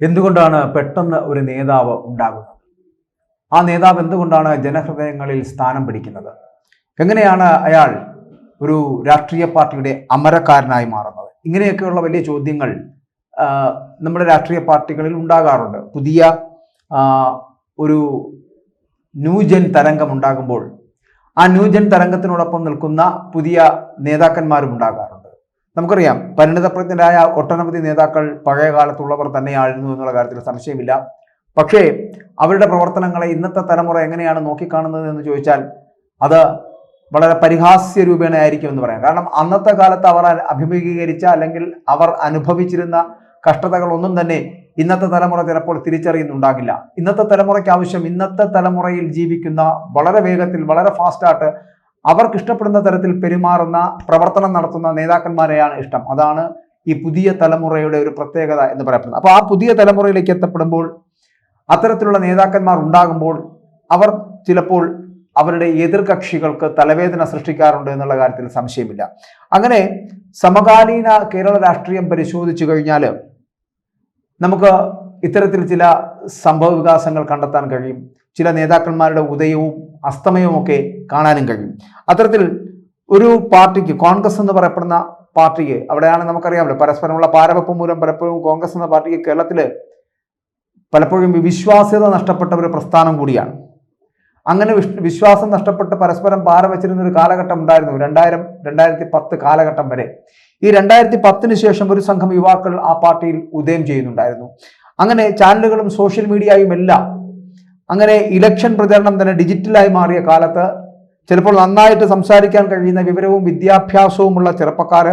എന്തുകൊണ്ടാണ് പെട്ടെന്ന് ഒരു നേതാവ് ഉണ്ടാകുന്നത്? ആ നേതാവ് എന്തുകൊണ്ടാണ് ജനഹൃദയങ്ങളിൽ സ്ഥാനം പിടിക്കുന്നത്? എങ്ങനെയാണ് അയാൾ ഒരു രാഷ്ട്രീയ പാർട്ടിയുടെ അമരക്കാരനായി മാറുന്നത്? ഇങ്ങനെയൊക്കെയുള്ള വലിയ ചോദ്യങ്ങൾ നമ്മുടെ രാഷ്ട്രീയ പാർട്ടികളിൽ ഉണ്ടാകാറുണ്ട്. പുതിയ ഒരു ന്യൂജൻ തരംഗം ഉണ്ടാകുമ്പോൾ ആ ന്യൂജൻ തരംഗത്തിനോടൊപ്പം നിൽക്കുന്ന പുതിയ നേതാക്കന്മാരും ഉണ്ടാകാറുണ്ട്. നമുക്കറിയാം പരിണിതപ്രജ്ഞരായ ഒട്ടനവധി നേതാക്കൾ പഴയ കാലത്തുള്ളവർ തന്നെയായിരുന്നു എന്നുള്ള കാര്യത്തിൽ സംശയമില്ല. പക്ഷേ അവരുടെ പ്രവർത്തനങ്ങളെ ഇന്നത്തെ തലമുറ എങ്ങനെയാണ് നോക്കിക്കാണുന്നത് എന്ന് ചോദിച്ചാൽ അത് വളരെ പരിഹാസ്യ രൂപേണ ആയിരിക്കും എന്ന് പറയാം. കാരണം അന്നത്തെ കാലത്ത് അവർ അഭിമുഖീകരിച്ച അല്ലെങ്കിൽ അവർ അനുഭവിച്ചിരുന്ന കഷ്ടതകളൊന്നും തന്നെ ഇന്നത്തെ തലമുറ ചിലപ്പോൾ തിരിച്ചറിയുന്നുണ്ടാകില്ല. ഇന്നത്തെ തലമുറയ്ക്ക് ആവശ്യം ഇന്നത്തെ തലമുറയിൽ ജീവിക്കുന്ന വളരെ വേഗത്തിൽ വളരെ ഫാസ്റ്റായിട്ട് അവർക്ക് ഇഷ്ടപ്പെടുന്ന തരത്തിൽ പെരുമാറുന്ന പ്രവർത്തനം നടത്തുന്ന നേതാക്കന്മാരെയാണ് ഇഷ്ടം. അതാണ് ഈ പുതിയ തലമുറയുടെ ഒരു പ്രത്യേകത എന്ന് പറയപ്പെടുന്നത്. അപ്പോൾ ആ പുതിയ തലമുറയിലേക്ക് എത്തപ്പെടുമ്പോൾ അത്തരത്തിലുള്ള നേതാക്കന്മാർ ഉണ്ടാകുമ്പോൾ അവർ ചിലപ്പോൾ അവരുടെ എതിർകക്ഷികൾക്ക് തലവേദന സൃഷ്ടിക്കാറുണ്ട് എന്നുള്ള കാര്യത്തിൽ സംശയമില്ല. അങ്ങനെ സമകാലീന കേരള രാഷ്ട്രീയം പരിശോധിച്ചു കഴിഞ്ഞാൽ നമുക്ക് ഇത്തരത്തിൽ ചില സംഭവ വികാസങ്ങൾ കണ്ടെത്താൻ കഴിയും. ചില നേതാക്കന്മാരുടെ ഉദയവും അസ്തമയവും ഒക്കെ കാണാനും കഴിയും. അത്തരത്തിൽ ഒരു പാർട്ടിക്ക് കോൺഗ്രസ് എന്ന് പറയപ്പെടുന്ന പാർട്ടിക്ക് അവിടെയാണ് നമുക്കറിയാമല്ലോ. പരസ്പരമുള്ള പാരവെപ്പ് മൂലം പലപ്പോഴും കോൺഗ്രസ് എന്ന പാർട്ടിക്ക് കേരളത്തിൽ പലപ്പോഴും വിശ്വാസ്യത നഷ്ടപ്പെട്ട ഒരു പ്രസ്ഥാനം കൂടിയാണ്. അങ്ങനെ വിശ്വാസം നഷ്ടപ്പെട്ട് പരസ്പരം പാര വെച്ചിരുന്ന ഒരു കാലഘട്ടം ഉണ്ടായിരുന്നു. രണ്ടായിരം രണ്ടായിരത്തി പത്ത് കാലഘട്ടം വരെ. ഈ രണ്ടായിരത്തി പത്തിന് ശേഷം ഒരു സംഘം യുവാക്കൾ ആ പാർട്ടിയിൽ ഉദയം ചെയ്യുന്നുണ്ടായിരുന്നു. അങ്ങനെ ചാനലുകളും സോഷ്യൽ മീഡിയയും എല്ലാം അങ്ങനെ ഇലക്ഷൻ പ്രചരണം തന്നെ ഡിജിറ്റലായി മാറിയ കാലത്ത് ചിലപ്പോൾ നന്നായിട്ട് സംസാരിക്കാൻ കഴിയുന്ന വിവരവും വിദ്യാഭ്യാസവുമുള്ള ചെറുപ്പക്കാർ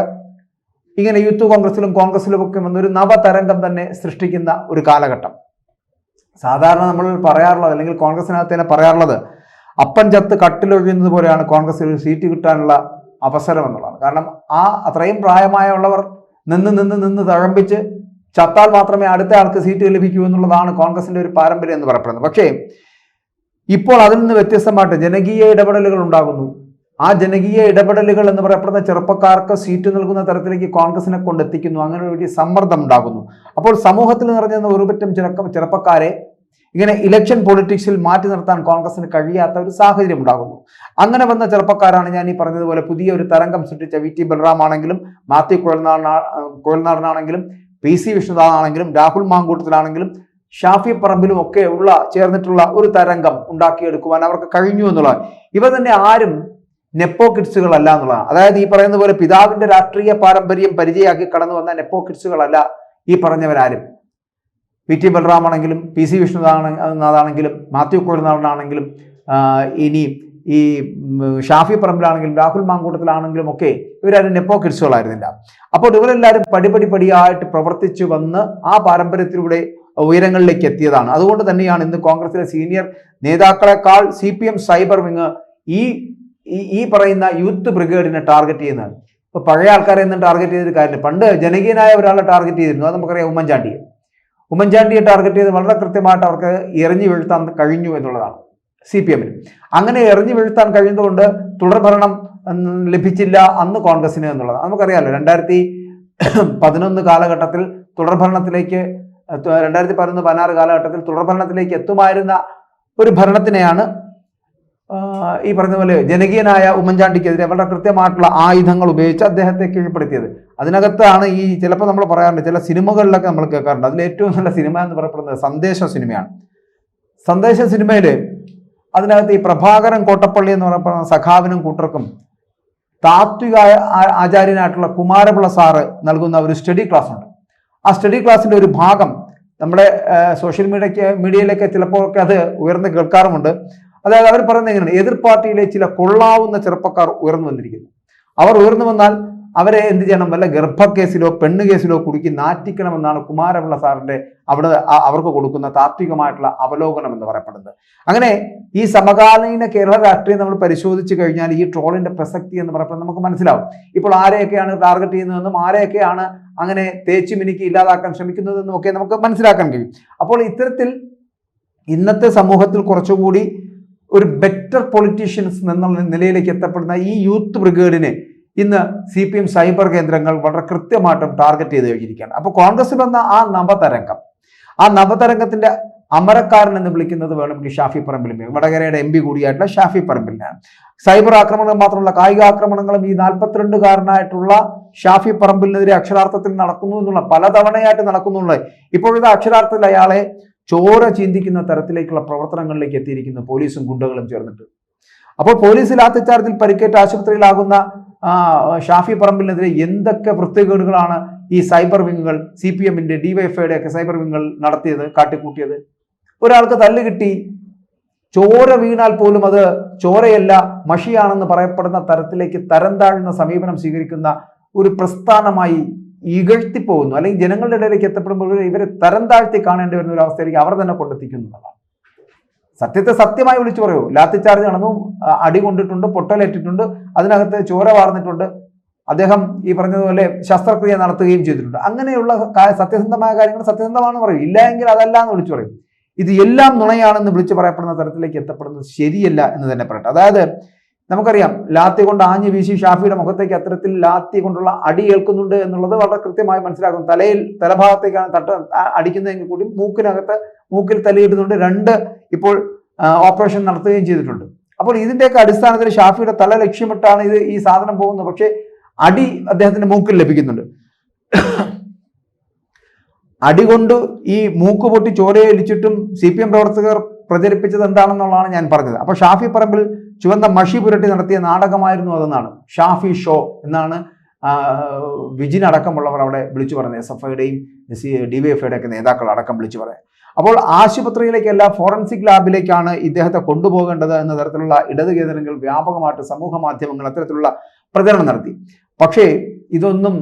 ഇങ്ങനെ യൂത്ത് കോൺഗ്രസിലും കോൺഗ്രസിലും ഒക്കെ വന്നൊരു നവതരംഗം തന്നെ സൃഷ്ടിക്കുന്ന ഒരു കാലഘട്ടം. സാധാരണ നമ്മൾ പറയാറുള്ളത് അല്ലെങ്കിൽ കോൺഗ്രസിനകത്ത് തന്നെ പറയാറുള്ളത് അപ്പൻ ചത്ത് കട്ടിലൊഴിയുന്നത് പോലെയാണ് കോൺഗ്രസിൽ ഒരു സീറ്റ് കിട്ടാനുള്ള അവസരം എന്നുള്ളതാണ് കാരണം ആ അത്രയും പ്രായമായുള്ളവർ നിന്ന് നിന്ന് നിന്ന് തഴമ്പിച്ച് ചത്താൽ മാത്രമേ അടുത്ത ആൾക്ക് സീറ്റ് ലഭിക്കൂ എന്നുള്ളതാണ് കോൺഗ്രസിന്റെ ഒരു പാരമ്പര്യം എന്ന് പറയപ്പെടുന്നത്. പക്ഷേ ഇപ്പോൾ അതിൽ നിന്ന് വ്യത്യസ്തമായിട്ട് ജനകീയ ഇടപെടലുകൾ ഉണ്ടാകുന്നു. ആ ജനകീയ ഇടപെടലുകൾ എന്ന് പറയപ്പെടുന്ന ചെറുപ്പക്കാർക്ക് സീറ്റ് നൽകുന്ന തരത്തിലേക്ക് കോൺഗ്രസിനെ കൊണ്ടെത്തിക്കുന്നു. അങ്ങനെ ഒരു വലിയ സമ്മർദ്ദം ഉണ്ടാകുന്നു. അപ്പോൾ സമൂഹത്തിൽ നിറഞ്ഞ ഒരുപറ്റം ചെറുക്ക ചെറുപ്പക്കാരെ ഇങ്ങനെ ഇലക്ഷൻ പൊളിറ്റിക്സിൽ മാറ്റി നിർത്താൻ കോൺഗ്രസിന് കഴിയാത്ത ഒരു സാഹചര്യം ഉണ്ടാകുന്നു. അങ്ങനെ വന്ന ചെറുപ്പക്കാരാണ് ഞാൻ ഈ പറഞ്ഞതുപോലെ പുതിയ ഒരു തരംഗം സൃഷ്ടിച്ച വി ടി ബൽറാം ആണെങ്കിലും മാത്യു കുഴൽനാടനാ കുഴൽനാടനാണെങ്കിലും പി സി വിഷ്ണുനാഥാണെങ്കിലും രാഹുൽ മാങ്കൂട്ടത്തിലാണെങ്കിലും ഷാഫി പറമ്പിലും ഒക്കെ ഉള്ള ചേർന്നിട്ടുള്ള ഒരു തരംഗം ഉണ്ടാക്കിയെടുക്കുവാൻ അവർക്ക് കഴിഞ്ഞു എന്നുള്ളതാണ്. ഇവ തന്നെ ആരും നെപ്പോ കിഡ്സുകളല്ല എന്നുള്ളതാണ്. അതായത് ഈ പറയുന്ന പോലെ പിതാവിന്റെ രാഷ്ട്രീയ പാരമ്പര്യം പരിചയമാക്കി കടന്നു വന്ന നെപ്പോ കിഡ്സുകളല്ല ഈ പറഞ്ഞവരാരും. പി ടി ബൽറാം ആണെങ്കിലും പി സി വിഷ്ണുനാഥാണെങ്കിലും മാത്യു കോഴിനാടനാണെങ്കിലും ഇനി ഈ ഷാഫി പറമ്പിലാണെങ്കിലും രാഹുൽ മാങ്കൂട്ടത്തിലാണെങ്കിലും ഒക്കെ ഇവരാരും നെപ്പോ കിഡ്സുകളായിരുന്നില്ല. അപ്പോൾ ഇവരെല്ലാവരും പടിപടി പടിയായിട്ട് പ്രവർത്തിച്ചു വന്ന് ആ പാരമ്പര്യത്തിലൂടെ ഉയരങ്ങളിലേക്ക് എത്തിയതാണ്. അതുകൊണ്ട് തന്നെയാണ് ഇന്ന് കോൺഗ്രസിലെ senior നേതാക്കളെക്കാൾ C P M cyber wing ഈ ഈ- പറയുന്ന യൂത്ത് ബ്രിഗേഡിനെ ടാർഗറ്റ് ചെയ്യുന്നത്. ഇപ്പൊ പഴയ ആൾക്കാരെ ഒന്നും ടാർഗറ്റ് ചെയ്തൊരു കാര്യമില്ല. പണ്ട് ജനകീയനായ ഒരാളെ ടാർഗറ്റ് ചെയ്തിരുന്നു. അത് നമുക്കറിയാം ഉമ്മൻചാണ്ടിയെ. ഉമ്മൻചാണ്ടിയെ ടാർഗറ്റ് ചെയ്ത് വളരെ കൃത്യമായിട്ട് അവർക്ക് എറിഞ്ഞു വീഴ്ത്താൻ കഴിഞ്ഞു എന്നുള്ളതാണ്. സി പി എമ്മിന്. അങ്ങനെ എറിഞ്ഞു വീഴ്ത്താൻ കഴിയുന്നതുകൊണ്ട് തുടർഭരണം ലഭിച്ചില്ല അന്ന് കോൺഗ്രസിന് എന്നുള്ളത്. നമുക്കറിയാമല്ലോ രണ്ടായിരത്തി പതിനൊന്ന് കാലഘട്ടത്തിൽ തുടർഭരണത്തിലേക്ക് രണ്ടായിരത്തി പതിനൊന്ന് പതിനാറ് കാലഘട്ടത്തിൽ തുടർഭരണത്തിലേക്ക് എത്തുമായിരുന്ന ഒരു ഭരണത്തിനെയാണ് ഈ പറഞ്ഞ പോലെ ജനകീയനായ ഉമ്മൻചാണ്ടിക്കെതിരെ വളരെ കൃത്യമായിട്ടുള്ള ആയുധങ്ങൾ ഉപയോഗിച്ച് അദ്ദേഹത്തെ കീഴ്പ്പെടുത്തിയത്. അതിനകത്താണ് ഈ ചിലപ്പോൾ നമ്മൾ പറയാറുണ്ട് ചില സിനിമകളിലൊക്കെ നമ്മൾ കേൾക്കാറുണ്ട്. അതിൽ ഏറ്റവും നല്ല സിനിമ എന്ന് പറയപ്പെടുന്നത് സന്ദേശ സിനിമയാണ്. സന്ദേശ സിനിമയിൽ അതിനകത്ത് ഈ പ്രഭാകരൻ കോട്ടപ്പള്ളി എന്ന് പറയപ്പെടുന്ന സഖാവിനും കൂട്ടർക്കും താത്വിക ആചാര്യനായിട്ടുള്ള കുമാരപിള്ള സാറ് നൽകുന്ന ഒരു സ്റ്റഡി ക്ലാസ് ഉണ്ട് ആ സ്റ്റഡി ക്ലാസ്സിന്റെ ഒരു ഭാഗം നമ്മുടെ സോഷ്യൽ മീഡിയക്ക് മീഡിയയിലൊക്കെ ചിലപ്പോൾ അത് ഉയർന്ന് കേൾക്കാറുമുണ്ട്. അതായത് അവർ പറയുന്നത് എങ്ങനെയാണ് എതിർ പാർട്ടിയിലെ ചില കൊള്ളാവുന്ന ചെറുപ്പക്കാർ ഉയർന്നു വന്നിരിക്കുന്നു. അവർ ഉയർന്നു വന്നാൽ അവരെ എന്ത് ചെയ്യണം? വല്ല ഗർഭക്കേസിലോ പെണ്ണ് കേസിലോ കുടുക്കി നാറ്റിക്കണമെന്നാണ് കുമാരപിള്ള സാറിന്റെ അവിടെ അവർക്ക് കൊടുക്കുന്ന താത്വികമായിട്ടുള്ള അവലോകനം എന്ന് പറയപ്പെടുന്നത്. അങ്ങനെ ഈ സമകാലീന കേരള രാഷ്ട്രീയം നമ്മൾ പരിശോധിച്ച് കഴിഞ്ഞാൽ ഈ ട്രോളിന്റെ പ്രസക്തി എന്ന് പറയപ്പെടുന്നത് നമുക്ക് മനസ്സിലാവും. ഇപ്പോൾ ആരെയൊക്കെയാണ് ടാർഗറ്റ് ചെയ്യുന്നതെന്നും ആരെയൊക്കെയാണ് അങ്ങനെ തേച്ചു മിനുക്കി ഇല്ലാതാക്കാൻ ശ്രമിക്കുന്നതെന്നും ഒക്കെ നമുക്ക് മനസ്സിലാക്കാൻ കഴിയും. അപ്പോൾ ഇത്തരത്തിൽ ഇന്നത്തെ സമൂഹത്തിൽ കുറച്ചുകൂടി ഒരു ബെറ്റർ പൊളിറ്റീഷ്യൻസ് എന്നുള്ള നിലയിലേക്ക് എത്തപ്പെടുന്ന ഈ യൂത്ത് ബ്രിഗേഡിനെ ഇന്ന് സി പി എം സൈബർ കേന്ദ്രങ്ങൾ വളരെ കൃത്യമായിട്ടും ടാർഗറ്റ് ചെയ്ത് കഴിഞ്ഞിരിക്കുകയാണ് അപ്പോൾ കോൺഗ്രസിൽ വന്ന ആ നവതരംഗം ആ നവതരംഗത്തിന്റെ അമരക്കാരൻ എന്ന് വിളിക്കുന്നത് വേണമെങ്കിൽ ഷാഫി പറമ്പിലിനെ വടകരയുടെ എം പി കൂടിയായിട്ടുള്ള ഷാഫി പറമ്പിലിനാണ്. സൈബർ ആക്രമണങ്ങൾ മാത്രമല്ല കായിക ആക്രമണങ്ങളും ഈ നാൽപ്പത്തിരണ്ടുകാരനായിട്ടുള്ള ഷാഫി പറമ്പിലിനെതിരെ അക്ഷരാർത്ഥത്തിൽ നടക്കുന്നു എന്നുള്ള പലതവണയായിട്ട് നടക്കുന്നുള്ള ഇപ്പോഴത്തെ അക്ഷരാർത്ഥത്തിൽ അയാളെ ചോര ചിന്തിക്കുന്ന തരത്തിലേക്കുള്ള പ്രവർത്തനങ്ങളിലേക്ക് എത്തിയിരിക്കുന്ന പോലീസും ഗുണ്ടകളും ചേർന്നിട്ട്. അപ്പോൾ പോലീസിൽ ലാത്തിച്ചാർജിൽ പരിക്കേറ്റ് ആശുപത്രിയിലാകുന്ന ഷാഫി പറമ്പിലിനെതിരെ എന്തൊക്കെ വൃത്തികേടുകളാണ് ഈ സൈബർ വിങ്ങുകൾ സി പി എമ്മിന്റെ ഡിവൈഎഫ്ഐയുടെ ഒക്കെ സൈബർ വിങ്ങുകൾ നടത്തിയത് കാട്ടിക്കൂട്ടിയത്? ഒരാൾക്ക് തല്ല് കിട്ടി ചോര വീണാൽ പോലും അത് ചോരയല്ല മഷിയാണെന്ന് പറയപ്പെടുന്ന തരത്തിലേക്ക് തരം താഴ്ന്ന സമീപനം സ്വീകരിക്കുന്ന ഒരു പ്രസ്ഥാനമായി ഇകഴ്ത്തിപ്പോകുന്നു. അല്ലെങ്കിൽ ജനങ്ങളുടെ ഇടയിലേക്ക് എത്തപ്പെടുമ്പോൾ ഇവരെ തരം താഴ്ത്തി കാണേണ്ടി വരുന്ന ഒരു അവസ്ഥയിലേക്ക് അവർ തന്നെ കൊണ്ടെത്തിക്കുന്നതാണ് സത്യത്തെ സത്യമായി വിളിച്ചു പറയൂ. ലാത്തി ചാർജ് നടന്നു അടി കൊണ്ടിട്ടുണ്ട് പൊട്ടലേറ്റിട്ടുണ്ട് അതിനകത്ത് ചോര വാർന്നിട്ടുണ്ട്. അദ്ദേഹം ഈ പറഞ്ഞതുപോലെ ശസ്ത്രക്രിയ നടത്തുകയും ചെയ്തിട്ടുണ്ട്. അങ്ങനെയുള്ള സത്യസന്ധമായ കാര്യങ്ങൾ സത്യസന്ധമാണെന്ന് പറയും. ഇല്ല എങ്കിൽ അതല്ല എന്ന് വിളിച്ചു പറയും. ഇത് എല്ലാം നുണയാണെന്ന് വിളിച്ചു പറയപ്പെടുന്ന തരത്തിലേക്ക് എത്തപ്പെടുന്നത് ശരിയല്ല എന്ന് തന്നെ പറയട്ടെ. അതായത് നമുക്കറിയാം ലാത്തി കൊണ്ട് ആഞ്ഞു വീശി ഷാഫിയുടെ മുഖത്തേക്ക് അത്തരത്തിൽ ലാത്തി കൊണ്ടുള്ള അടി ഏൽക്കുന്നുണ്ട് എന്നുള്ളത് വളരെ കൃത്യമായി മനസ്സിലാക്കുന്നു. തലയിൽ തലഭാഗത്തേക്കാണ് തട്ട് അടിക്കുന്നതെങ്കിൽ കൂടി മൂക്കിനകത്ത് മൂക്കിൽ തലയിടുന്നുണ്ട്. രണ്ട് ഇപ്പോൾ ഓപ്പറേഷൻ നടത്തുകയും ചെയ്തിട്ടുണ്ട്. അപ്പോൾ ഇതിന്റെയൊക്കെ അടിസ്ഥാനത്തിൽ ഷാഫിയുടെ തല ലക്ഷ്യമിട്ടാണ് ഇത് ഈ സാധനം പോകുന്നത്. പക്ഷേ അടി അദ്ദേഹത്തിന്റെ മൂക്കിൽ ലഭിക്കുന്നുണ്ട്. അടി കൊണ്ട് ഈ മൂക്ക് പൊട്ടി ചോരയൊലിച്ചിട്ടും സി പി എം പ്രവർത്തകർ പ്രചരിപ്പിച്ചത് എന്താണെന്നുള്ളതാണ് ഞാൻ പറഞ്ഞത്. അപ്പോൾ ഷാഫി പറമ്പിൽ ചുവന്ന മഷി പുരട്ടി നടത്തിയ നാടകമായിരുന്നു അതെന്നാണ് ഷാഫി ഷോ എന്നാണ് വിജിനടക്കമുള്ളവർ അവിടെ വിളിച്ചു പറഞ്ഞത് എസ് എഫ് ഐയുടെയും ഡി വൈ എഫ് ഒക്കെ നേതാക്കൾ അടക്കം വിളിച്ചു പറയാം അപ്പോൾ ആശുപത്രിയിലേക്കല്ല ഫോറൻസിക് ലാബിലേക്കാണ് ഇദ്ദേഹത്തെ കൊണ്ടുപോകേണ്ടത് എന്ന തരത്തിലുള്ള ഇടത് കേന്ദ്രങ്ങൾ വ്യാപകമായിട്ട് സമൂഹ മാധ്യമങ്ങൾ അത്തരത്തിലുള്ള പ്രചരണം നടത്തി. പക്ഷേ ഇതൊന്നും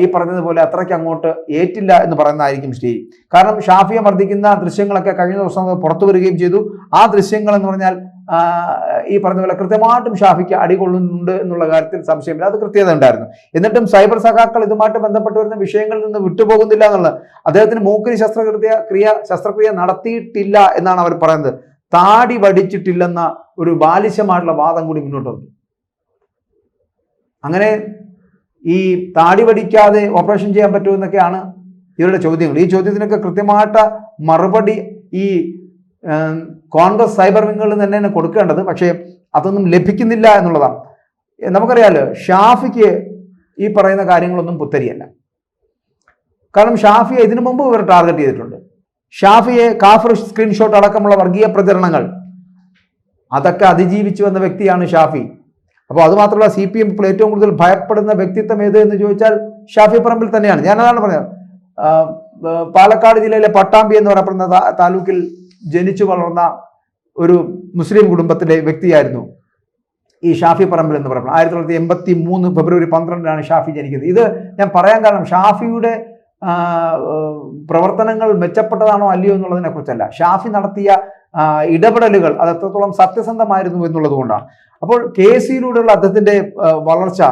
ഈ പറഞ്ഞതുപോലെ അത്രയ്ക്ക് അങ്ങോട്ട് ഏറ്റില്ല എന്ന് പറയുന്നതായിരിക്കും ശരി. കാരണം ഷാഫിയെ മർദ്ദിക്കുന്ന ദൃശ്യങ്ങളൊക്കെ കഴിഞ്ഞ ദിവസം പുറത്തു വരികയും ചെയ്തു. ആ ദൃശ്യങ്ങൾ എന്ന് പറഞ്ഞാൽ ഈ പറഞ്ഞ പോലെ കൃത്യമായിട്ടും ഷാഫിക്ക് അടികൊള്ളുന്നുണ്ട് എന്നുള്ള കാര്യത്തിൽ സംശയമില്ല. അത് കൃത്യത ഉണ്ടായിരുന്നു. എന്നിട്ടും സൈബർ സഖാക്കൾ ഇതുമായിട്ട് ബന്ധപ്പെട്ട് വരുന്ന വിഷയങ്ങളിൽ നിന്ന് വിട്ടുപോകുന്നില്ല എന്നുള്ളത് അദ്ദേഹത്തിന് മൂക്കിന് ശസ്ത്രക്രിയ ക്രിയ ശസ്ത്രക്രിയ നടത്തിയിട്ടില്ല എന്നാണ് അവർ പറയുന്നത്. താടി വടിച്ചിട്ടില്ലെന്ന ഒരു ബാലിശമായിട്ടുള്ള വാദം കൂടി മുന്നോട്ട് വന്നു. അങ്ങനെ ഈ താടി വടിക്കാതെ ഓപ്പറേഷൻ ചെയ്യാൻ പറ്റുമെന്നൊക്കെയാണ് ഇവരുടെ ചോദ്യങ്ങൾ. ഈ ചോദ്യത്തിനൊക്കെ കൃത്യമായിട്ട് മറുപടി ഈ കോൺഗ്രസ് സൈബർ വിങ്ങുകളിൽ തന്നെയാണ് കൊടുക്കേണ്ടത്. പക്ഷേ അതൊന്നും ലഭിക്കുന്നില്ല എന്നുള്ളതാണ്. നമുക്കറിയാലോ ഷാഫിക്ക് ഈ പറയുന്ന കാര്യങ്ങളൊന്നും പുത്തരിയല്ല. കാരണം ഷാഫിയെ ഇതിനു മുമ്പ് ഇവർ ടാർഗറ്റ് ചെയ്തിട്ടുണ്ട്. ഷാഫിയെ കാഫർ സ്ക്രീൻഷോട്ട് അടക്കമുള്ള വർഗീയ പ്രചരണങ്ങൾ. അതൊക്കെ അതിജീവിച്ചു വന്ന വ്യക്തിയാണ് ഷാഫി. അപ്പോൾ അതുമാത്രമല്ല സി പി എം ഇപ്പോൾ ഏറ്റവും കൂടുതൽ ഭയപ്പെടുന്ന വ്യക്തിത്വം ഏത് എന്ന് ചോദിച്ചാൽ ഷാഫി പറമ്പിൽ തന്നെയാണ്. ഞാൻ അതാണ് പറഞ്ഞത് പാലക്കാട് ജില്ലയിലെ പട്ടാമ്പി എന്ന് പറയപ്പെടുന്ന താലൂക്കിൽ ജനിച്ചു വളർന്ന ഒരു മുസ്ലിം കുടുംബത്തിലെ വ്യക്തിയായിരുന്നു ഈ ഷാഫി പറമ്പിൽ എന്ന് പറയുന്നത്. ആയിരത്തി തൊള്ളായിരത്തി എൺപത്തി മൂന്ന് ഫെബ്രുവരി പന്ത്രണ്ടിനാണ് ഷാഫി ജനിക്കുന്നത്. ഇത് ഞാൻ പറയാൻ കാരണം ഷാഫിയുടെ പ്രവർത്തനങ്ങൾ മെച്ചപ്പെട്ടതാണോ അല്ലയോ എന്നുള്ളതിനെ കുറിച്ചല്ല ഷാഫി നടത്തിയ ഇടപെടലുകൾ അത് എത്രത്തോളം സത്യസന്ധമായിരുന്നു എന്നുള്ളത് കൊണ്ടാണ്. അപ്പോൾ കെ സിയിലൂടെയുള്ള അദ്ദേഹത്തിന്റെ വളർച്ച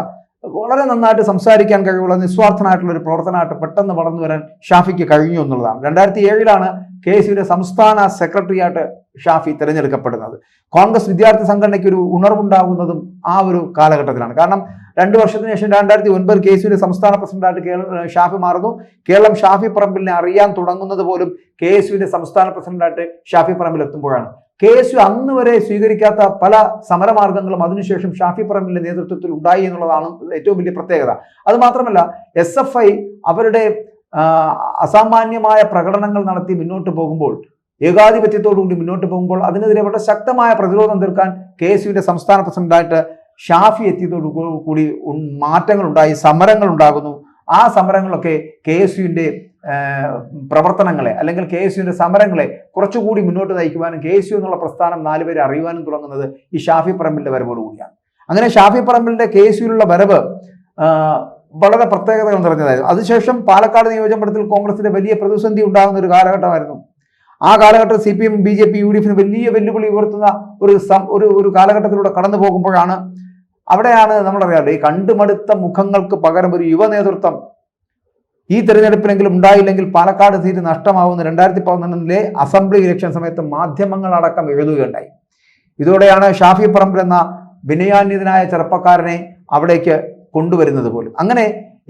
വളരെ നന്നായിട്ട് സംസാരിക്കാൻ കഴിവുള്ള നിസ്വാർത്ഥനായിട്ടുള്ള ഒരു പ്രവർത്തനമായിട്ട് പെട്ടെന്ന് വളർന്നു വരാൻ ഷാഫിക്ക് കഴിഞ്ഞു എന്നുള്ളതാണ്. രണ്ടായിരത്തി ഏഴിലാണ് കെ സിയുടെ സംസ്ഥാന സെക്രട്ടറിയായിട്ട് ഷാഫി തിരഞ്ഞെടുക്കപ്പെടുന്നത്. കോൺഗ്രസ് വിദ്യാർത്ഥി സംഘടനയ്ക്ക് ഒരു ഉണർവുണ്ടാകുന്നതും ആ ഒരു കാലഘട്ടത്തിലാണ്. കാരണം രണ്ടു വർഷത്തിന് ശേഷം രണ്ടായിരത്തി ഒൻപത് കെ സിയുടെ സംസ്ഥാന പ്രസിഡന്റായിട്ട് കേരള ഷാഫി മാറുന്നു. കേരളം ഷാഫി പറമ്പിലിനെ അറിയാൻ തുടങ്ങുന്നത് പോലും കെ എസ് യുടെ സംസ്ഥാന പ്രസിഡന്റായിട്ട് ഷാഫി പറമ്പിൽ എത്തുമ്പോഴാണ് കെ എസ് യു അന്ന് വരെ സ്വീകരിക്കാത്ത പല സമരമാർഗങ്ങളും അതിനുശേഷം ഷാഫി പറമ്പിലിന്റെ നേതൃത്വത്തിൽ ഉണ്ടായി എന്നുള്ളതാണ് ഏറ്റവും വലിയ പ്രത്യേകത. അത് മാത്രമല്ല എസ് എഫ് ഐ അവരുടെ അസാമാന്യമായ പ്രകടനങ്ങൾ നടത്തി മുന്നോട്ട് പോകുമ്പോൾ ഏകാധിപത്യത്തോടുകൂടി മുന്നോട്ട് പോകുമ്പോൾ അതിനെതിരെ വളരെ ശക്തമായ പ്രതിരോധം തീർക്കാൻ കെ എസ് യുവിന്റെ സംസ്ഥാന പ്രസിഡന്റായിട്ട് ഷാഫി എത്തിയതോടു കൂടി മാറ്റങ്ങൾ ഉണ്ടായി സമരങ്ങൾ ഉണ്ടാകുന്നു ആ സമരങ്ങളൊക്കെ കെ എസ് യുവിന്റെ പ്രവർത്തനങ്ങളെ അല്ലെങ്കിൽ കെ എസ് യുവിന്റെ സമരങ്ങളെ കുറച്ചുകൂടി മുന്നോട്ട് നയിക്കുവാനും കെ എസ് യു എന്നുള്ള പ്രസ്ഥാനം നാലുപേരെ അറിയുവാനും തുടങ്ങുന്നത് ഈ ഷാഫി പറമ്പിലിന്റെ വരവോടുകൂടിയാണ്. അങ്ങനെ ഷാഫി പറമ്പിലിന്റെ കെ എസ് യുവിലുള്ള വരവ് വളരെ പ്രത്യേകതകൾ നിറഞ്ഞതായിരുന്നു. അതിനുശേഷം പാലക്കാട് നിയോജകമണ്ഡലത്തിൽ കോൺഗ്രസിന്റെ വലിയ പ്രതിസന്ധി ഉണ്ടാകുന്ന ഒരു കാലഘട്ടമായിരുന്നു. ആ കാലഘട്ടത്തിൽ C P M B J P U D എഫിന് വലിയ വെല്ലുവിളി ഉയർത്തുന്ന ഒരു ഒരു ഒരു കാലഘട്ടത്തിലൂടെ കടന്നു പോകുമ്പോഴാണ് അവിടെയാണ് നമ്മളറിയാലോ ഈ കണ്ടുമടുത്ത മുഖങ്ങൾക്ക് പകരം ഒരു യുവ നേതൃത്വം ഈ തെരഞ്ഞെടുപ്പിലെങ്കിലും ഉണ്ടായില്ലെങ്കിൽ പാലക്കാട് സീറ്റ് നഷ്ടമാവുന്ന രണ്ടായിരത്തി പതിനൊന്നിലെ അസംബ്ലി ഇലക്ഷൻ സമയത്ത് മാധ്യമങ്ങളടക്കം എഴുതുകയുണ്ടായി. ഇതോടെയാണ് ഷാഫി പറമ്പിൽ എന്ന വിനയാന്യതനായ ചെറുപ്പക്കാരനെ അവിടേക്ക് കൊണ്ടുവരുന്നത് പോലും. അങ്ങനെ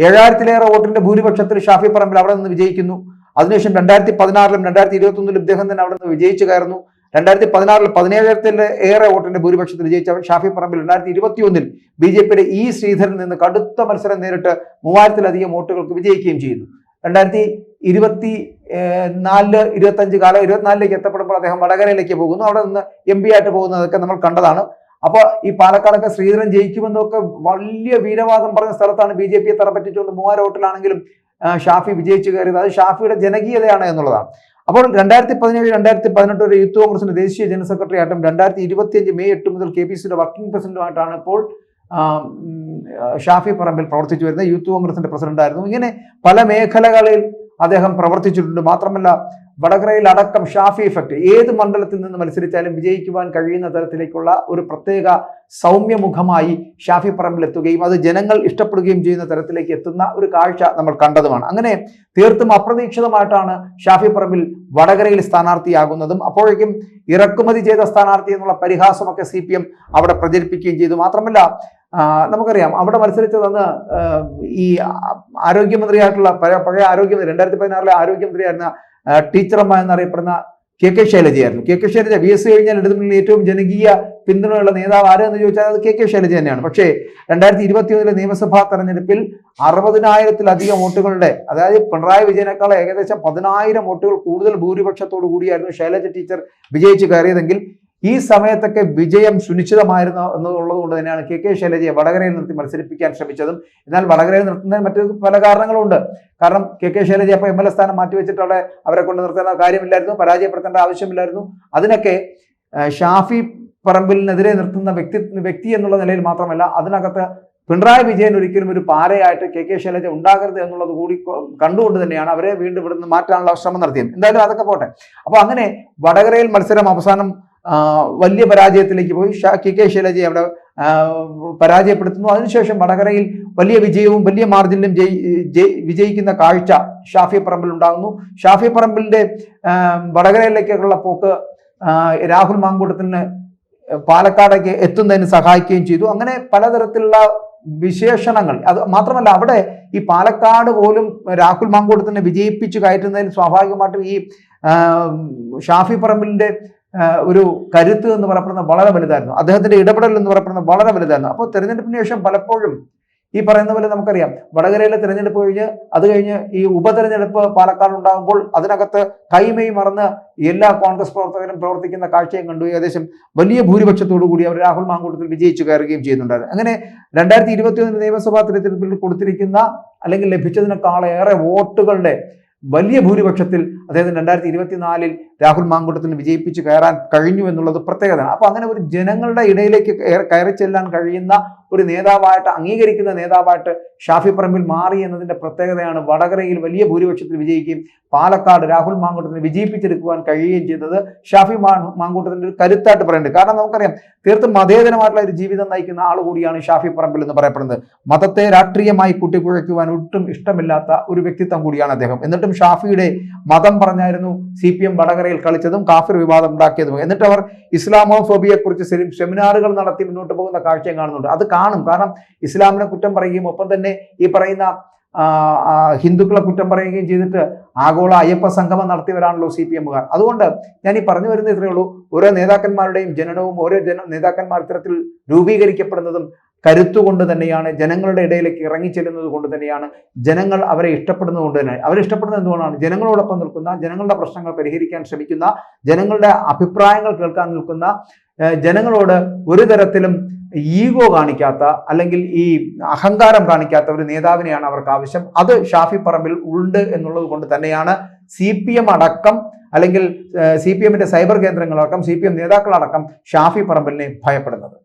ഏഴായിരത്തിലേറെ വോട്ടിന്റെ ഭൂരിപക്ഷത്തിൽ ഷാഫി പറമ്പിൽ അവിടെ നിന്ന് വിജയിക്കുന്നു. അതിനുശേഷം രണ്ടായിരത്തി പതിനാറിലും രണ്ടായിരത്തി ഇരുപത്തി ഒന്നിലും ഇദ്ദേഹം തന്നെ അവിടെ നിന്ന് വിജയിച്ചു കയറുന്നു. രണ്ടായിരത്തി പതിനാറിൽ പതിനേഴായിരത്തിന്റെ ഏറെ വോട്ടിന്റെ ഭൂരിപക്ഷത്തിൽ ജയിച്ച ഷാഫി പറമ്പിൽ. രണ്ടായിരത്തി ഇരുപത്തി ഒന്നിൽ ബി ജെ പിയുടെ ഇ ശ്രീധരൻ നിന്ന് കടുത്ത മത്സരം നേരിട്ട് മൂവായിരത്തിലധികം വോട്ടുകൾക്ക് വിജയിക്കുകയും ചെയ്യുന്നു. രണ്ടായിരത്തി ഇരുപത്തി നാല് ഇരുപത്തഞ്ച് കാലം ഇരുപത്തിനാലിലേക്ക് എത്തപ്പെടുമ്പോൾ അദ്ദേഹം വടകരയിലേക്ക് പോകുന്നു. അവിടെ നിന്ന് എം പി ആയിട്ട് പോകുന്നതൊക്കെ നമ്മൾ കണ്ടതാണ്. അപ്പോൾ ഈ പാലക്കാടൊക്കെ ശ്രീധരൻ ജയിക്കുമെന്നൊക്കെ വലിയ വീരവാദം പറഞ്ഞ സ്ഥലത്താണ് ബി ജെ പിയെ തറപ്പറ്റിച്ചുകൊണ്ട് മൂവായിരം വോട്ടിലാണെങ്കിലും ഷാഫി വിജയിച്ചു കയറിയത്. അത് ഷാഫിയുടെ ജനകീയതയാണ് എന്നുള്ളതാണ്. അപ്പോൾ രണ്ടായിരത്തി പതിനേഴ് രണ്ടായിരത്തി പതിനെട്ട് വരെ യൂത്ത് കോൺഗ്രസിന്റെ ദേശീയ ജനറൽ സെക്രട്ടറി ആയിട്ടും രണ്ടായിരത്തി ഇരുപത്തിയഞ്ച് മെയ് എട്ട് മുതൽ കെ പി സിയുടെ വർക്കിംഗ് പ്രസിഡന്റുമായിട്ടാണ് ഇപ്പോൾ ഷാഫി പറമ്പിൽ പ്രവർത്തിച്ചു വരുന്ന യൂത്ത് കോൺഗ്രസിന്റെ പ്രസിഡന്റായിരുന്നു. ഇങ്ങനെ പല മേഖലകളിൽ അദ്ദേഹം പ്രവർത്തിച്ചിട്ടുണ്ട്. മാത്രമല്ല വടകരയിൽ അടക്കം ഷാഫി ഇഫക്റ്റ് ഏത് മണ്ഡലത്തിൽ നിന്ന് മത്സരിച്ചാലും വിജയിക്കുവാൻ കഴിയുന്ന തരത്തിലേക്കുള്ള ഒരു പ്രത്യേക സൗമ്യമുഖമായി ഷാഫി പറമ്പിൽ എത്തുകയും അത് ജനങ്ങൾ ഇഷ്ടപ്പെടുകയും ചെയ്യുന്ന തരത്തിലേക്ക് എത്തുന്ന ഒരു കാഴ്ച നമ്മൾ കണ്ടതുമാണ്. അങ്ങനെ തീർത്തും അപ്രതീക്ഷിതമായിട്ടാണ് ഷാഫി പറമ്പിൽ വടകരയിൽ സ്ഥാനാർത്ഥിയാകുന്നതും അപ്പോഴേക്കും ഇറക്കുമതി ചെയ്ത സ്ഥാനാർത്ഥി എന്നുള്ള പരിഹാസമൊക്കെ സി പി എം അവിടെ പ്രചരിപ്പിക്കുകയും ചെയ്തു. മാത്രമല്ല നമുക്കറിയാം അവിടെ മത്സരിച്ചതെന്ന് ഈ ആരോഗ്യമന്ത്രിയായിട്ടുള്ള പഴയ ആരോഗ്യമന്ത്രി രണ്ടായിരത്തി പതിനാറിലെ ആരോഗ്യമന്ത്രിയായിരുന്ന ടീച്ചറമ്മ എന്നറിയപ്പെടുന്ന K K ശൈലജയായിരുന്നു. K K Shailaja B S C കഴിഞ്ഞാൽ ഇടതുമുന്നണിയിൽ ഏറ്റവും ജനകീയ പിന്തുണയുള്ള നേതാവ് ആരെന്ന് ചോദിച്ചാൽ അത് കെ കെ ശൈലജ തന്നെയാണ് പക്ഷേ രണ്ടായിരത്തി ഇരുപത്തി ഒന്നിലെ നിയമസഭാ തെരഞ്ഞെടുപ്പിൽ അറുപതിനായിരത്തിലധികം വോട്ടുകളുടെ അതായത് പിണറായി വിജയനേക്കാൾ ഏകദേശം പതിനായിരം വോട്ടുകൾ കൂടുതൽ ഭൂരിപക്ഷത്തോടു കൂടിയായിരുന്നു ശൈലജ ടീച്ചർ വിജയിച്ച് കയറിയതെങ്കിൽ ഈ സമയത്തൊക്കെ വിജയം സുനിശ്ചിതമായിരുന്നു എന്നുള്ളത് കൊണ്ട് തന്നെയാണ് കെ കെ ശൈലജയെ വടകരയിൽ നിർത്തി മത്സരിപ്പിക്കാൻ ശ്രമിച്ചതും. എന്നാൽ വടകരയിൽ നിർത്തുന്നതിന് മറ്റു പല കാരണങ്ങളുണ്ട്. കാരണം കെ കെ ശൈലജ അപ്പോൾ എം എൽ എ സ്ഥാനം മാറ്റിവെച്ചിട്ട് അവിടെ അവരെ കൊണ്ട് നിർത്തേണ്ട കാര്യമില്ലായിരുന്നു പരാജയപ്പെടുത്തേണ്ട ആവശ്യമില്ലായിരുന്നു. അതിനൊക്കെ ഷാഫി പറമ്പിലിനെതിരെ നിർത്തുന്ന വ്യക്തി വ്യക്തി എന്നുള്ള നിലയിൽ മാത്രമല്ല അതിനകത്ത് പിണറായി വിജയൻ ഒരിക്കലും ഒരു പാരയായിട്ട് കെ കെ ശൈലജ ഉണ്ടാകരുത് എന്നുള്ളത് കൂടി കണ്ടുകൊണ്ട് തന്നെയാണ് അവരെ വീണ്ടും ഇവിടുന്ന് മാറ്റാനുള്ള ശ്രമം നടത്തിയത്. എന്തായാലും അതൊക്കെ പോട്ടെ. അപ്പോൾ അങ്ങനെ വടകരയിൽ മത്സരം അവസാനം വലിയ പരാജയത്തിലേക്ക് പോയി. ഷാ- കെ കെ ശൈലജയെ അവിടെ പരാജയപ്പെടുത്തുന്നു. അതിനുശേഷം വടകരയിൽ വലിയ വിജയവും വലിയ മാർജിനിലും ജയി ജയി- വിജയിക്കുന്ന കാഴ്ച ഷാഫി പറമ്പിൽ ഉണ്ടാകുന്നു. ഷാഫി പറമ്പിലിന്റെ വടകരയിലേക്കുള്ള പോക്ക് രാഹുൽ മാങ്കൂട്ടത്തിന് പാലക്കാടേക്ക് എത്തുന്നതിന് സഹായിക്കുകയും ചെയ്തു. അങ്ങനെ പലതരത്തിലുള്ള വിശേഷണങ്ങൾ. അത് മാത്രമല്ല അവിടെ ഈ പാലക്കാട് പോലും രാഹുൽ മാങ്കൂട്ടത്തിനെ വിജയിപ്പിച്ചു കയറ്റുന്നതിൽ സ്വാഭാവികമായിട്ടും ഈ ഷാഫി പറമ്പിലിന്റെ ഒരു കരുത്ത് എന്ന് പറയപ്പെടുന്നത് വളരെ വലുതായിരുന്നു. അദ്ദേഹത്തിന്റെ ഇടപെടൽ എന്ന് പറയപ്പെടുന്നത് വളരെ വലുതായിരുന്നു. അപ്പോൾ തെരഞ്ഞെടുപ്പിന് ശേഷം പലപ്പോഴും ഈ പറയുന്ന പോലെ നമുക്കറിയാം. വടകരയിലെ തെരഞ്ഞെടുപ്പ് കഴിഞ്ഞ് അത് കഴിഞ്ഞ് ഈ ഉപതെരഞ്ഞെടുപ്പ് പാലക്കാട് ഉണ്ടാകുമ്പോൾ അതിനകത്ത് കൈമൈ മറന്ന് എല്ലാ കോൺഗ്രസ് പ്രവർത്തകരും പ്രവർത്തിക്കുന്ന കാഴ്ചയും കണ്ടു. ഏകദേശം വലിയ ഭൂരിപക്ഷത്തോടു കൂടി അവർ രാഹുൽ മാങ്കൂട്ടത്തിൽ വിജയിച്ചു കയറുകയും ചെയ്യുന്നുണ്ടായിരുന്നു. അങ്ങനെ രണ്ടായിരത്തി ഇരുപത്തി നിയമസഭാ തെരഞ്ഞെടുപ്പിൽ കൊടുത്തിരിക്കുന്ന അല്ലെങ്കിൽ ലഭിച്ചതിനേക്കാളേറെ വോട്ടുകളുടെ വലിയ ഭൂരിപക്ഷത്തിൽ അദ്ദേഹത്തിന് രണ്ടായിരത്തി ഇരുപത്തിനാലിൽ രാഹുൽ മാങ്കൂട്ടത്തിന് വിജയിപ്പിച്ച് കയറാൻ കഴിഞ്ഞു എന്നുള്ളത് പ്രത്യേകതയാണ്. അപ്പോൾ അങ്ങനെ ഒരു ജനങ്ങളുടെ ഇടയിലേക്ക് കയറി- ചെല്ലാൻ കഴിയുന്ന ഒരു നേതാവായിട്ട് അംഗീകരിക്കുന്ന നേതാവായിട്ട് ഷാഫി പറമ്പിൽ മാറി എന്നതിന്റെ പ്രത്യേകതയാണ് വടകരയിൽ വലിയ ഭൂരിപക്ഷത്തിൽ വിജയിക്കുകയും പാലക്കാട് രാഹുൽ മാങ്കൂട്ടത്തിന് വിജയിപ്പിച്ചെടുക്കുവാൻ കഴിയുകയും ചെയ്തത് ഷാഫി മാ മാങ്കൂട്ടത്തിന്റെ ഒരു കരുത്തായിട്ട് പറയുന്നുണ്ട് കാരണം നമുക്കറിയാം തീർത്തും മതേതരമായിട്ടുള്ള ഒരു ജീവിതം നയിക്കുന്ന ആൾ കൂടിയാണ് ഷാഫി പറമ്പിൽ എന്ന് പറയപ്പെടുന്നത്. മതത്തെ രാഷ്ട്രീയമായി കൂട്ടിക്കുഴയ്ക്കുവാൻ ഒട്ടും ഇഷ്ടമില്ലാത്ത ഒരു വ്യക്തിത്വം കൂടിയാണ് അദ്ദേഹം. എന്നിട്ടും ഷാഫിയുടെ മതം പറഞ്ഞായിരുന്നു സി പി എം വടകരയിൽ കളിച്ചതും കാഫിർ വിവാദം ഉണ്ടാക്കിയതും. എന്നിട്ട് അവർ ഇസ്ലാമോ കുറിച്ച് സെമിനാറുകൾ നടത്തി മുന്നോട്ട് പോകുന്ന കാഴ്ചയും കാണുന്നുണ്ട്. അത് കാണും. കാരണം ഇസ്ലാമിനെ കുറ്റം പറയുകയും ഒപ്പം തന്നെ ഈ പറയുന്ന ഹിന്ദുക്കളെ കുറ്റം പറയുകയും ചെയ്തിട്ട് ആഗോള അയ്യപ്പ സംഗമം നടത്തിയവരാണല്ലോ സി പി എമ്മുകാർ. അതുകൊണ്ട് ഞാൻ ഈ പറഞ്ഞു വരുന്ന ഇത്രയേ ഉള്ളൂ. ഓരോ നേതാക്കന്മാരുടെയും ജനനവും ഓരോ ജന നേതാക്കന്മാർ ഇത്തരത്തിൽ രൂപീകരിക്കപ്പെടുന്നതും കരുത്തുകൊണ്ട് തന്നെയാണ് ജനങ്ങളുടെ ഇടയിലേക്ക് ഇറങ്ങിച്ചെല്ലുന്നത് കൊണ്ട് തന്നെയാണ് ജനങ്ങൾ അവരെ ഇഷ്ടപ്പെടുന്നത് കൊണ്ട് തന്നെ. അവരെ ഇഷ്ടപ്പെടുന്നത് എന്തുകൊണ്ടാണ്? ജനങ്ങളോടൊപ്പം നിൽക്കുന്ന ജനങ്ങളുടെ പ്രശ്നങ്ങൾ പരിഹരിക്കാൻ ശ്രമിക്കുന്ന ജനങ്ങളുടെ അഭിപ്രായങ്ങൾ കേൾക്കാൻ നിൽക്കുന്ന ജനങ്ങളോട് ഒരു തരത്തിലും ഈഗോ കാണിക്കാത്ത അല്ലെങ്കിൽ ഈ അഹങ്കാരം കാണിക്കാത്ത ഒരു നേതാവിനെയാണ് അവർക്ക് ആവശ്യം. അത് ഷാഫി പറമ്പിൽ ഉണ്ട് എന്നുള്ളത് കൊണ്ട് തന്നെയാണ് സി പി എം അടക്കം അല്ലെങ്കിൽ സി പി എമ്മിന്റെ സൈബർ കേന്ദ്രങ്ങളടക്കം സി പി എം നേതാക്കളടക്കം ഷാഫി പറമ്പിലിനെ ഭയപ്പെടുന്നത്.